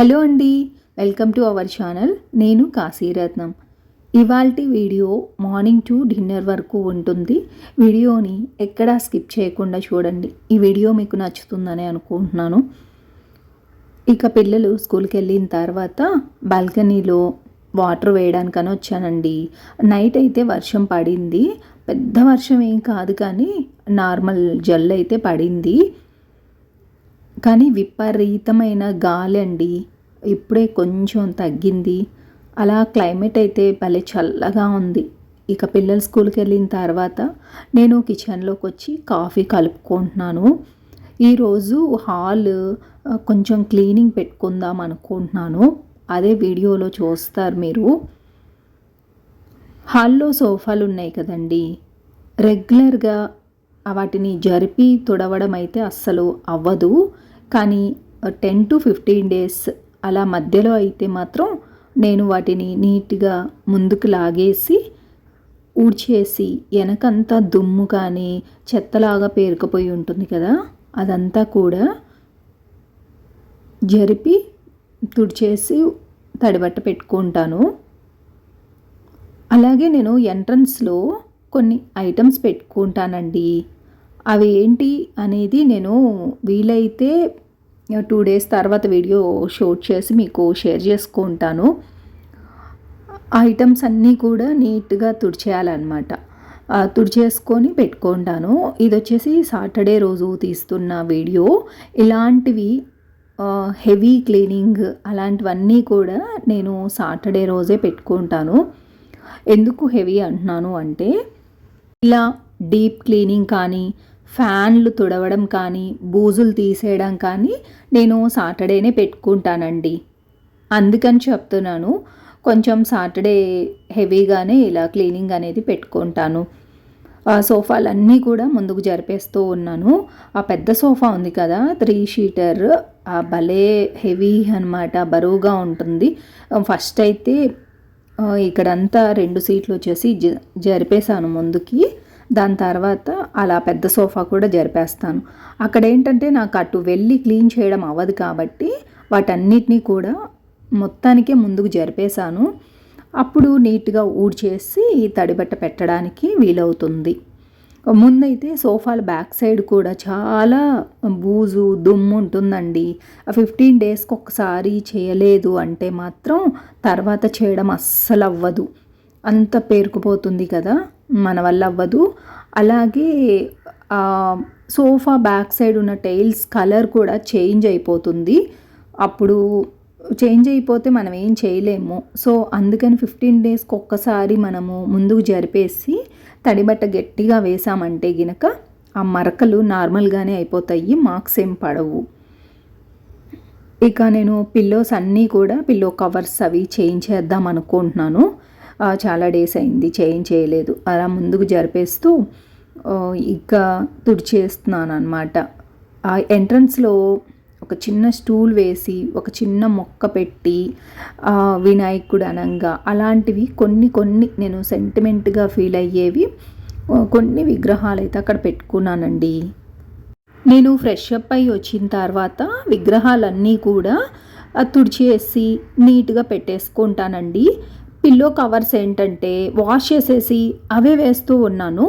Hello అండి welcome to our channel. నేను కాశీరత్నం ఇవాల్టి వీడియో మార్నింగ్ టు డిన్నర్ వరకు ఉంటుంది. వీడియోని ఎక్కడా స్కిప్ చేయకుండా చూడండి. ఈ వీడియో మీకు నచ్చుతుందని అనుకుంటున్నాను. ఇక పిల్లలు స్కూల్కి వెళ్ళిన తర్వాత బాల్కనీలో వాటర్ వేయడానికని వచ్చానండి. నైట్ అయితే వర్షం పడింది. పెద్ద వర్షం ఏం కాదు కానీ నార్మల్ జల్ అయితే పడింది. కానీ విపరీతమైన గాలి అండి ఇప్పుడే కొంచెం తగ్గింది. అలా క్లైమేట్ అయితే భలే చల్లగా ఉంది. ఇక పిల్లలు స్కూల్కి వెళ్ళిన తర్వాత నేను కిచెన్లోకి వచ్చి కాఫీ కలుపుకుంటున్నాను. ఈరోజు హాల్ కొంచెం క్లీనింగ్ పెట్టుకుందాం అనుకుంటున్నాను. అదే వీడియోలో చూస్తారు మీరు. హాల్లో సోఫాలు ఉన్నాయి కదండి. రెగ్యులర్గా వాటిని జరిపి తుడవడం అయితే అస్సలు అవ్వదు. కానీ టెన్ టు ఫిఫ్టీన్ డేస్ అలా మధ్యలో అయితే మాత్రం నేను వాటిని నీట్గా ముందుకు లాగేసి ఊడ్చేసి వెనకంతా దుమ్ము కానీ చెత్తలాగా పేరుకుపోయి ఉంటుంది కదా అదంతా కూడా జరిపి తుడిచేసి తడిబట్ట పెట్టుకుంటాను. అలాగే నేను ఎంట్రన్స్లో కొన్ని ఐటమ్స్ పెట్టుకుంటానండి. అవి ఏంటి అనేది నేను వీలైతే టూ డేస్ తర్వాత వీడియో షూట్ చేసి మీకు షేర్ చేసుకుంటాను. ఆ ఐటమ్స్ అన్నీ కూడా నీట్గా తుడిచేయాలన్నమాట. తుడిచేసుకొని పెట్టుకుంటాను. ఇది వచ్చేసి సాటర్డే రోజు తీస్తున్న వీడియో. ఇలాంటివి హెవీ క్లీనింగ్ అలాంటివన్నీ కూడా నేను సాటర్డే రోజే పెట్టుకుంటాను. ఎందుకు హెవీ అంటున్నాను అంటే ఇలా డీప్ క్లీనింగ్ కానీ ఫ్యాన్లు తుడవడం కానీ బూజులు తీసేయడం కానీ నేను సాటర్డేనే పెట్టుకుంటానండి. అందుకని చెప్తున్నాను కొంచెం సాటర్డే హెవీగానే ఇలా క్లీనింగ్ అనేది పెట్టుకుంటాను. ఆ సోఫాలన్నీ కూడా ముందుకు జరిపేస్తూ ఉన్నాను. ఆ పెద్ద సోఫా ఉంది కదా త్రీ షీటర్ ఆ భలే హెవీ అన్నమాట బరువుగా ఉంటుంది. ఫస్ట్ అయితే ఇక్కడంతా రెండు సీట్లు వచ్చేసి జ జరిపేశాను ముందుకి. దాని తర్వాత అలా పెద్ద సోఫా కూడా జరిపేస్తాను. అక్కడ ఏంటంటే నాకు అటు వెళ్ళి క్లీన్ చేయడం అవ్వదు కాబట్టి వాటన్నిటినీ కూడా మొత్తానికే ముందుకు జరిపేశాను. అప్పుడు నీట్గా ఊడ్చేసి తడిబట్ట పెట్టడానికి వీలవుతుంది. ముందైతే సోఫాల బ్యాక్ సైడ్ కూడా చాలా బూజు దుమ్ము ఉంటుందండి. ఫిఫ్టీన్ డేస్కి ఒకసారి చేయలేదు అంటే మాత్రం తర్వాత చేయడం అస్సలు అవ్వదు అంత పేరుకుపోతుంది కదా. మన వల్ల అవ్వదు. అలాగే సోఫా బ్యాక్ సైడ్ ఉన్న టైల్స్ కలర్ కూడా చేంజ్ అయిపోతుంది. అప్పుడు చేంజ్ అయిపోతే మనం ఏం చేయలేము. సో అందుకని ఫిఫ్టీన్ డేస్కి ఒక్కసారి మనము ముందుకు జరిపేసి తడిబట్ట గట్టిగా వేసామంటే గినక ఆ మరకలు నార్మల్గానే అయిపోతాయి. మార్క్స్ ఏం పడవు. ఇక నేను పిల్లోస్ అన్నీ కూడా పిల్లో కవర్స్ అవి చేంజ్ చేద్దాం అనుకుంటున్నాను. చాలా డేస్ అయింది చేంజ్ చేయలేదు. అలా ముందుకు జరిపేస్తూ ఇంకా తుడిచేస్తున్నాను అనమాట ఆ ఎంట్రన్స్లో ఒక చిన్న స్టూల్ వేసి ఒక చిన్న మొక్క పెట్టి వినాయకుడు అనంగా అలాంటివి కొన్ని కొన్ని నేను సెంటిమెంట్గా ఫీల్ అయ్యేవి కొన్ని విగ్రహాలు అయితే అక్కడ పెట్టుకున్నానండి. నేను ఫ్రెష్ అప్ అయి వచ్చిన తర్వాత విగ్రహాలన్నీ కూడా తుడిచేసి నీట్గా పెట్టేసుకుంటానండి. పిల్లో కవర్స్ ఏంటంటే వాష్ చేసేసి అవే వేస్తూ ఉన్నాను.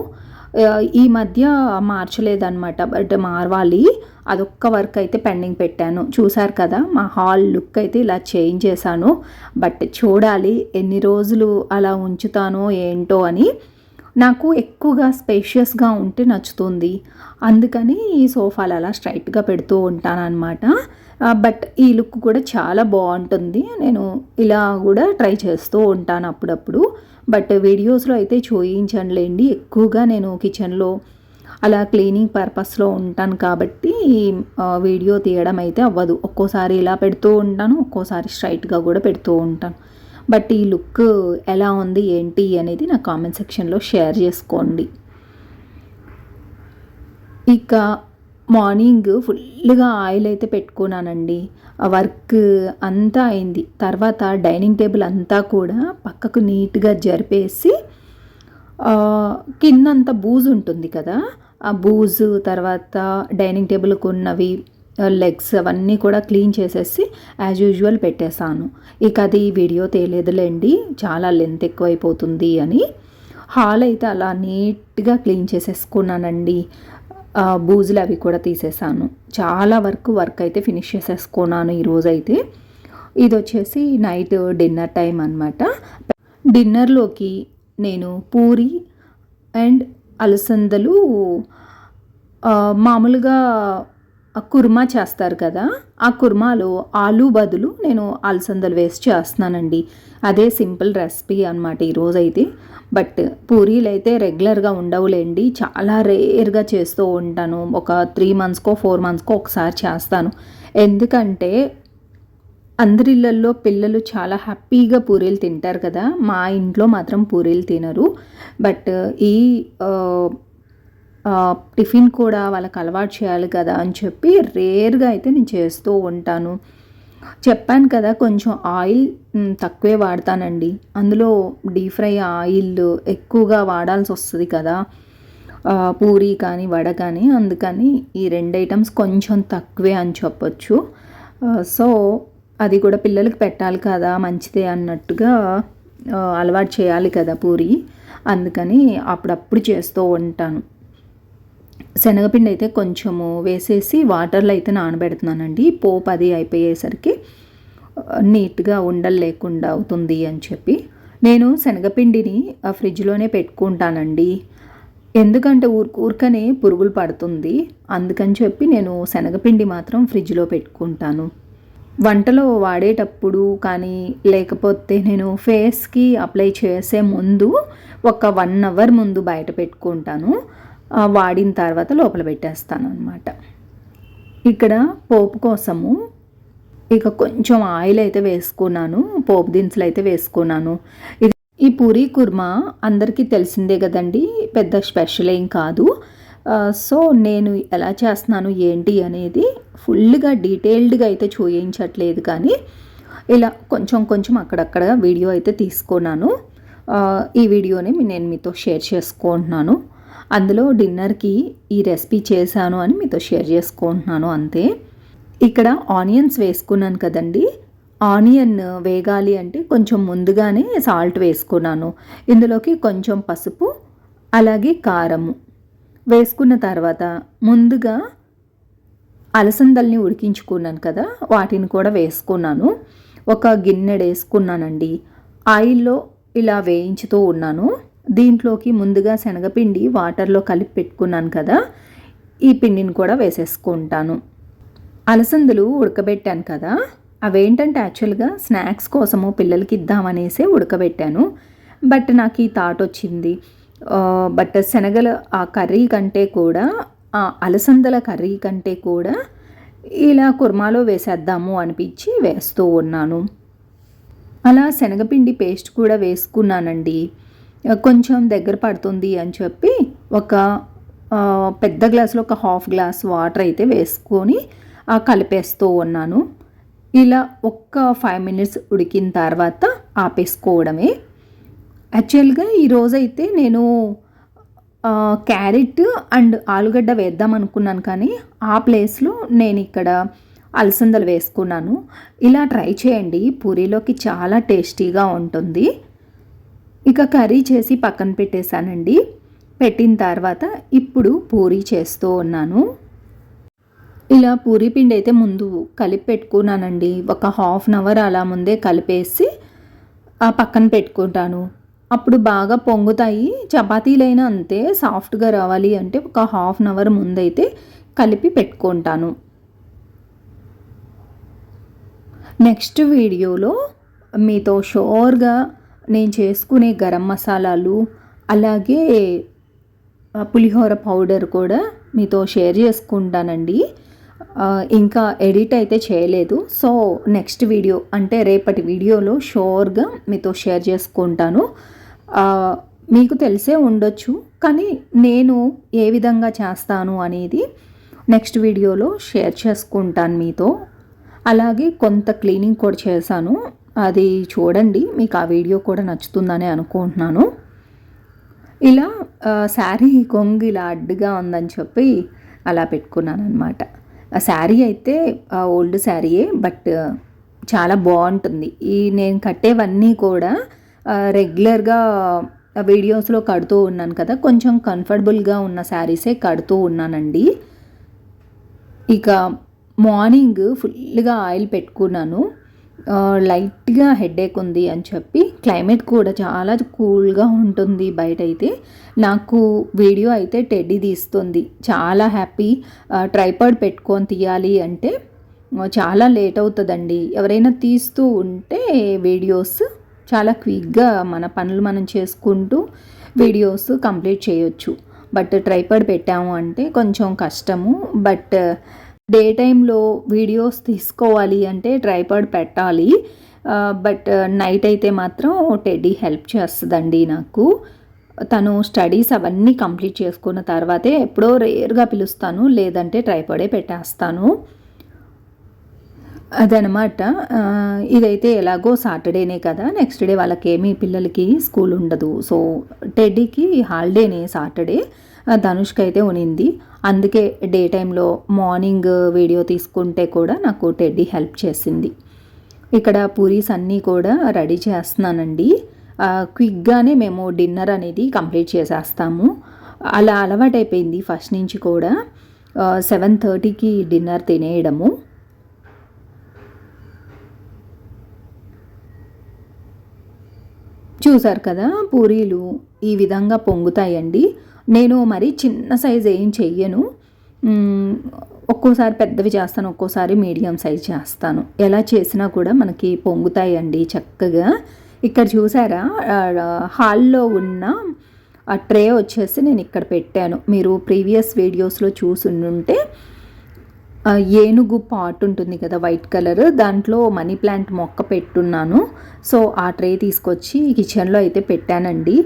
ఈ మధ్య మార్చలేదన్నమాట. బట్ మార్వాలి. అదొక్క వర్క్ అయితే పెండింగ్ పెట్టాను. చూసారు కదా మా హాల్ లుక్ అయితే ఇలా చేంజ్ చేశాను. బట్ చూడాలి ఎన్ని రోజులు అలా ఉంచుతానో ఏంటో అని. నాకు ఎక్కువగా స్పేషియస్గా ఉంటే నచ్చుతుంది. అందుకని ఈ సోఫాలు అలా స్ట్రైట్గా పెడుతూ ఉంటాను అనమాట బట్ ఈ లుక్ కూడా చాలా బాగుంటుంది. నేను ఇలా కూడా ట్రై చేస్తూ ఉంటాను అప్పుడప్పుడు. బట్ వీడియోస్లో అయితే చూయించండిలేండి ఎక్కువగా నేను కిచెన్లో అలా క్లీనింగ్ పర్పస్లో ఉంటాను కాబట్టి వీడియో తీయడం అయితే అవ్వదు. ఒక్కోసారి ఇలా పెడుతూ ఉంటాను ఒక్కోసారి స్ట్రైట్గా కూడా పెడుతూ ఉంటాను. బట్ ఈ లుక్ ఎలా ఉంది ఏంటి అనేది నా కామెంట్ సెక్షన్లో షేర్ చేసుకోండి. ఇక మార్నింగ్ ఫుల్గా ఆయిల్ అయితే పెట్టుకున్నానండి. ఆ వర్క్ అంతా అయింది. తర్వాత డైనింగ్ టేబుల్ అంతా కూడా పక్కకు నీట్గా జరిపేసి కిందంత కిందంతా బూజు ఉంటుంది కదా ఆ బూజు తర్వాత డైనింగ్ టేబుల్కి ఉన్నవి లెగ్స్ అవన్నీ కూడా క్లీన్ చేసేసి యాజ్ యూజువల్ పెట్టేశాను. ఇక అది వీడియో తేలేదులేండి చాలా లెంత్ ఎక్కువైపోతుంది అని. హాల్ అయితే అలా నీట్గా క్లీన్ చేసేసుకున్నానండి. బూజులు అవి కూడా తీసేసాను. చాలా వరకు వర్క్ అయితే ఫినిష్ చేసేసుకున్నాను ఈరోజైతే ఇది వచ్చేసి నైట్ డిన్నర్ టైం అనమాట డిన్నర్లోకి నేను పూరి అండ్ అలసందలు మామూలుగా కుర్మా చేస్తారు కదా ఆ కుర్మాలో ఆలు బదులు నేను అలసందలు వేసి చేస్తున్నానండి. అదే సింపుల్ రెసిపీ అనమాట ఈరోజైతే. బట్ పూరీలు అయితే రెగ్యులర్గా ఉండవులేండి. చాలా రేర్గా చేస్తూ ఉంటాను. ఒక త్రీ మంత్స్కో ఫోర్ మంత్స్కో ఒకసారి చేస్తాను. ఎందుకంటే అందరిళ్ళల్లో పిల్లలు చాలా హ్యాపీగా పూరీలు తింటారు కదా మా ఇంట్లో మాత్రం పూరీలు తినరు. బట్ ఈ టిఫిన్ కూడా వాళ్ళకి అలవాటు చేయాలి కదా అని చెప్పి రేర్గా అయితే నేను చేస్తూ ఉంటాను. చెప్పాను కదా కొంచెం ఆయిల్ తక్కువే వాడతానండి. అందులో డీప్ ఫ్రై ఆయిల్ ఎక్కువగా వాడాల్సి వస్తుంది కదా. పూరి కానీ వడ కానీ అందుకని ఈ రెండు ఐటమ్స్ కొంచెం తక్కువే అని చెప్పొచ్చు. సో అది కూడా పిల్లలకి పెట్టాలి కదా మంచిదే అన్నట్టుగా అలవాటు చేయాలి కదా పూరి. అందుకని అప్పుడప్పుడు చేస్తూ ఉంటాను. శనగపిండి అయితే కొంచెము వేసేసి వాటర్లో అయితే నానబెడుతున్నానండి. పోపు అది అయిపోయేసరికి నీట్గా ఉండలు లేకుండా అవుతుంది అని చెప్పి. నేను శనగపిండిని ఫ్రిడ్జ్లోనే పెట్టుకుంటానండి. ఎందుకంటే ఊరు ఊరికనే పురుగులు పడుతుంది. అందుకని చెప్పి నేను శనగపిండి మాత్రం ఫ్రిడ్జ్లో పెట్టుకుంటాను. వంటలో వాడేటప్పుడు కానీ లేకపోతే నేను ఫేస్కి అప్లై చేసే ముందు ఒక వన్ అవర్ ముందు బయట పెట్టుకుంటాను. వాడిన తర్వాత లోపల పెట్టేస్తాను అనమాట ఇక్కడ పోపు కోసము ఇక కొంచెం ఆయిల్ అయితే వేసుకున్నాను పోపు దినుసులు అయితే వేసుకున్నాను. ఇది ఈ పూరీ కుర్మా అందరికీ తెలిసిందే కదండి పెద్ద స్పెషల్ ఏం కాదు. సో నేను ఎలా చేస్తున్నాను ఏంటి అనేది ఫుల్గా డీటెయిల్డ్గా అయితే చూయించట్లేదు కానీ ఇలా కొంచెం కొంచెం అక్కడక్కడ వీడియో అయితే తీసుకున్నాను. ఈ వీడియోని నేను మీతో షేర్ చేసుకుంటున్నాను. అందులో డిన్నర్కి ఈ రెసిపీ చేశాను అని మీతో షేర్ చేసుకుంటున్నాను అంతే. ఇక్కడ ఆనియన్స్ వేసుకున్నాను కదండి. ఆనియన్ వేగాలి అంటే కొంచెం ముందుగానే సాల్ట్ వేసుకున్నాను. ఇందులోకి కొంచెం పసుపు అలాగే కారము వేసుకున్న తర్వాత ముందుగా అలసందల్ని ఉడికించుకున్నాను కదా వాటిని కూడా వేసుకున్నాను. ఒక గిన్నెడు వేసుకున్నానండి. ఆయిల్లో ఇలా వేయించుతూ ఉన్నాను. దీంట్లోకి ముందుగా శనగపిండి వాటర్లో కలిపి పెట్టుకున్నాను కదా ఈ పిండిని కూడా వేసేసుకుంటాను. అలసందులు ఉడకబెట్టాను కదా అవేంటంటే యాక్చువల్గా స్నాక్స్ కోసము పిల్లలకి ఇద్దామనేసే ఉడకబెట్టాను. బట్ నాకు ఈ థాట్ వచ్చింది. బట్ శనగల ఆ కర్రీ కంటే కూడా ఆ అలసందల కర్రీ కంటే కూడా ఇలా కుర్మాలో వేసేద్దాము అనిపించి వేస్తూ ఉన్నాను. అలా శనగపిండి పేస్ట్ కూడా వేసుకున్నానండి. కొంచెం దగ్గర పడుతుంది అని చెప్పి ఒక పెద్ద గ్లాసులో ఒక హాఫ్ గ్లాస్ వాటర్ అయితే వేసుకొని కలిపేస్తూ ఉన్నాను. ఇలా ఒక్క ఫైవ్ మినిట్స్ ఉడికిన తర్వాత ఆపేసుకోవడమే. యాక్చువల్గా ఈరోజైతే నేను క్యారెట్ అండ్ ఆలుగడ్డ వేద్దాం అనుకున్నాను కానీ ఆ ప్లేస్లో నేను ఇక్కడ అలసందలు వేసుకున్నాను. ఇలా ట్రై చేయండి. పూరీలోకి చాలా టేస్టీగా ఉంటుంది. ఇక కర్రీ చేసి పక్కన పెట్టేశానండి. పెట్టిన తర్వాత ఇప్పుడు పూరి చేస్తూ ఉన్నాను. ఇలా పూరి పిండి అయితే ముందు కలిపి పెట్టుకున్నానండి. ఒక హాఫ్ అన్ అవర్ అలా ముందే కలిపేసి ఆ పక్కన పెట్టుకుంటాను. అప్పుడు బాగా పొంగుతాయి. చపాతీలైనా అంతే సాఫ్ట్గా రావాలి అంటే ఒక హాఫ్ అన్ అవర్ ముందైతే కలిపి పెట్టుకుంటాను. నెక్స్ట్ వీడియోలో మీతో షోర్గా నేను చేసుకునే గరం మసాలాలు అలాగే పులిహోర పౌడర్ కూడా మీతో షేర్ చేసుకుంటానండి. ఇంకా ఎడిట్ అయితే చేయలేదు. సో నెక్స్ట్ వీడియో అంటే రేపటి వీడియోలో షోర్గా మీతో షేర్ చేసుకుంటాను. మీకు తెలిసే ఉండొచ్చు కానీ నేను ఏ విధంగా చేస్తాను అనేది నెక్స్ట్ వీడియోలో షేర్ చేసుకుంటాను మీతో. అలాగే కొంత క్లీనింగ్ కూడా చేశాను. అది చూడండి మీకు ఆ వీడియో కూడా నచ్చుతుందని అనుకుంటున్నాను. ఇలా శారీ కొంగు ఇలా అడ్డుగా ఉందని చెప్పి అలా పెట్టుకున్నాను అనమాట ఆ శారీ అయితే ఓల్డ్ శారీయే బట్ చాలా బాగుంటుంది. ఈ నేను కట్టేవన్నీ కూడా రెగ్యులర్గా వీడియోస్లో కడుతూ ఉన్నాను కదా కొంచెం కంఫర్టబుల్గా ఉన్న శారీసే కడుతూ ఉన్నానండి. ఇక మార్నింగ్ ఫుల్గా ఆయిల్ పెట్టుకున్నాను. లైట్గా హెడేక్ ఉంది అని చెప్పి క్లైమేట్ కూడా చాలా కూల్గా ఉంటుంది బయట అయితే నాకు వీడియో అయితే టెడ్డీ తీస్తుంది. చాలా హ్యాపీ. ట్రైపాడ్ పెట్టుకొని తీయాలి అంటే చాలా లేట్ అవుతుందండి. ఎవరైనా తీస్తూ ఉంటే వీడియోస్ చాలా క్విక్గా మన పనులు మనం చేసుకుంటూ వీడియోస్ కంప్లీట్ చేయొచ్చు. బట్ ట్రైపాడ్ పెట్టాము అంటే కొంచెం కష్టము. బట్ డే టైంలో వీడియోస్ తీసుకోవాలి అంటే ట్రైపాడ్ పెట్టాలి. బట్ నైట్ అయితే మాత్రం టెడ్డీ హెల్ప్ చేస్తుందండి నాకు. తను స్టడీస్ అవన్నీ కంప్లీట్ చేసుకున్న తర్వాతే ఎప్పుడో రేర్గా పిలుస్తాను లేదంటే ట్రైపాడే పెట్టేస్తాను. అదనమాట. ఇదైతే ఎలాగో సాటర్డేనే కదా నెక్స్ట్ డే వాళ్ళకేమీ పిల్లలకి స్కూల్ ఉండదు. So టెడ్డీకి హాలిడేనే Saturday. ధనుష్కి అయితే ఉనింది. అందుకే డే టైంలో మార్నింగ్ వీడియో తీసుకుంటే కూడా నాకు టెడ్డీ హెల్ప్ చేసింది. ఇక్కడ పూరీస్ అన్నీ కూడా రెడీ చేస్తున్నానండి. క్విక్గానే మేము డిన్నర్ అనేది కంప్లీట్ చేసేస్తాము. అలా అలవాటైపోయింది ఫస్ట్ నుంచి కూడా. సెవెన్ థర్టీకి డిన్నర్ తినేయడము. చూసారు కదా పూరీలు ఈ విధంగా పొంగుతాయండి. నేను మరి చిన్న సైజ్ ఏం చెయ్యను. ఒక్కోసారి పెద్దవి చేస్తాను ఒక్కోసారి మీడియం సైజ్ చేస్తాను. ఎలా చేసినా కూడా మనకి పొంగుతాయండి చక్కగా. ఇక్కడ చూసారా? హాల్లో ఉన్న ఆ ట్రే వచ్చేసి నేను ఇక్కడ పెట్టాను. మీరు ప్రీవియస్ వీడియోస్లో చూసుంటే ఏనుగు పాట్ ఉంటుంది కదా వైట్ కలర్ దాంట్లో మనీ ప్లాంట్ మొక్క పెట్టున్నాను. సో ఆ ట్రే తీసుకొచ్చి కిచెన్లో అయితే పెట్టానండి.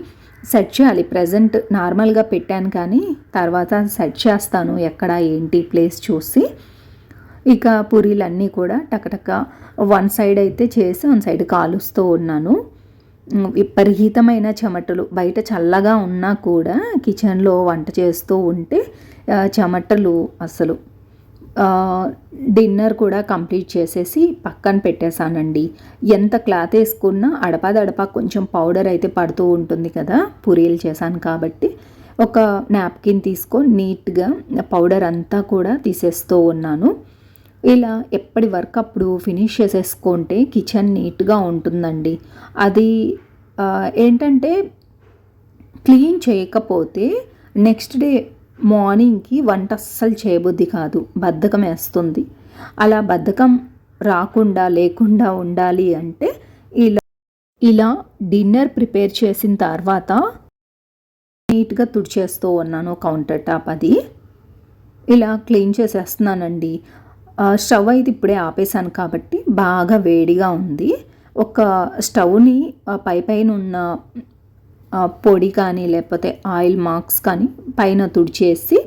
సెట్ చేయాలి. ప్రజెంట్ నార్మల్గా పెట్టాను కానీ తర్వాత సెట్ చేస్తాను ఎక్కడ ఏంటి ప్లేస్ చూసి. ఇక పూరీలన్నీ కూడా టకటక వన్ సైడ్ అయితే చేసి వన్ సైడ్ కాలుస్తూ ఉన్నాను. విపరీతమైన చెమటలు. బయట చల్లగా ఉన్నా కూడా కిచెన్లో వంట చేస్తూ ఉంటే చెమటలు అసలు డిన్నర్ కూడా కంప్లీట్ చేసేసి పక్కన పెట్టేశానండి. ఎంత క్లాత్ వేసుకున్నా అడపాదడపా కొంచెం పౌడర్ అయితే పడుతూ ఉంటుంది కదా పూరీలు చేశాను కాబట్టి. ఒక నాప్కిన్ తీసుకొని నీట్గా పౌడర్ అంతా కూడా తీసేస్తూ ఉన్నాను. ఇలా ఎప్పటి వర్క్ అప్పుడు ఫినిష్ చేసేసుకుంటే కిచెన్ నీట్గా ఉంటుందండి. అది ఏంటంటే క్లీన్ చేయకపోతే నెక్స్ట్ డే మార్నింగ్కి వంట అస్సలు చేయబుద్ధి కాదు. బద్ధకం వేస్తుంది. అలా బద్ధకం రాకుండా లేకుండా ఉండాలి అంటే ఇలా ఇలా డిన్నర్ ప్రిపేర్ చేసిన తర్వాత నీట్గా తుడిచేస్తూ ఉన్నాను కౌంటర్ టాప్ అది. ఇలా క్లీన్ చేసేస్తున్నానండి. స్టవ్ అయితే ఇప్పుడే ఆపేసాను కాబట్టి బాగా వేడిగా ఉంది. ఒక స్టవ్ని పై పైన ఉన్న పొడి కానీ లేకపోతే ఆయిల్ మార్క్స్ కానీ పైన తుడిచేసి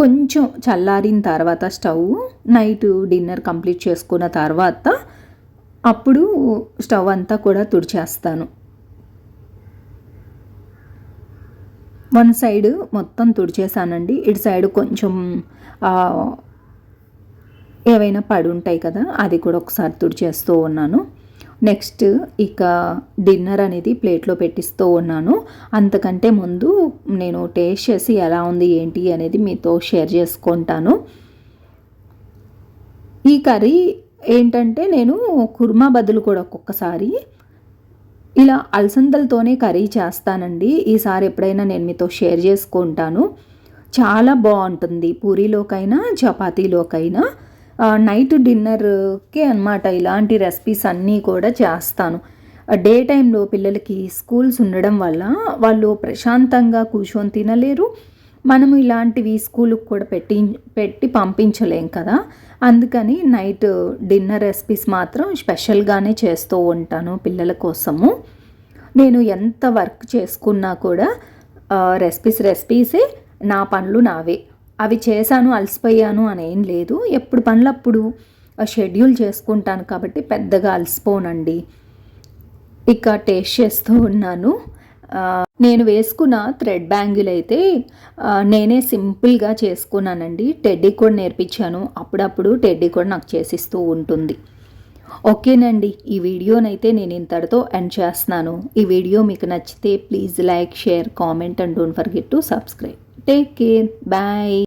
కొంచెం చల్లారిన తర్వాత స్టవ్ నైట్ డిన్నర్ కంప్లీట్ చేసుకున్న తర్వాత అప్పుడు స్టవ్ అంతా కూడా తుడిచేస్తాను. వన్ సైడ్ మొత్తం తుడిచేసానండి. ఇటు సైడ్ కొంచెం ఏవైనా పడి ఉంటాయి కదా అది కూడా ఒకసారి తుడిచేస్తూ ఉన్నాను. నెక్స్ట్ ఇక డిన్నర్ అనేది ప్లేట్లో పెట్టిస్తూ ఉన్నాను. అంతకంటే ముందు నేను టేస్ట్ చేసి ఎలా ఉంది ఏంటి అనేది మీతో షేర్ చేసుకుంటాను. ఈ కర్రీ ఏంటంటే నేను కుర్మా బదులు కూడా ఒక్కొక్కసారి ఇలా అలసందలతోనే కర్రీ చేస్తానండి. ఈసారి ఎప్పుడైనా నేను మీతో షేర్ చేసుకుంటాను. చాలా బాగుంటుంది. పూరీలోకైనా చపాతీలోకైనా నైట్ డిన్నర్కి అనమాట ఇలాంటి రెసిపీస్ అన్నీ కూడా చేస్తాను. డే టైంలో పిల్లలకి స్కూల్స్ ఉండడం వల్ల వాళ్ళు ప్రశాంతంగా కూర్చొని తినలేరు. మనము ఇలాంటివి స్కూల్కి కూడా పెట్టి పెట్టి పంపించలేం కదా. అందుకని నైట్ డిన్నర్ రెసిపీస్ మాత్రం స్పెషల్గానే చేస్తూ ఉంటాను పిల్లల కోసము. నేను ఎంత వర్క్ చేసుకున్నా కూడా రెసిపీస్ రెసిపీసే నా పనులు నావే. అవి చేశాను అలసిపోయాను అని ఏం లేదు. ఎప్పుడు పనులప్పుడు షెడ్యూల్ చేసుకుంటాను కాబట్టి పెద్దగా అలసిపోనండి. ఇక టేస్ట్ చేస్తూ ఉన్నాను. నేను వేసుకున్న థ్రెడ్ బ్యాంగిల్ అయితే నేనే సింపుల్గా చేసుకున్నానండి. టెడ్డీ కూడా నేర్పించాను. అప్పుడప్పుడు టెడ్డీ కూడా నాకు చేసిస్తూ ఉంటుంది. ఓకేనండి. ఈ వీడియోనైతే నేను ఇంతటితో ఎండ్ చేస్తున్నాను. ఈ వీడియో మీకు నచ్చితే please like share comment and don't forget to subscribe. Take care. Bye.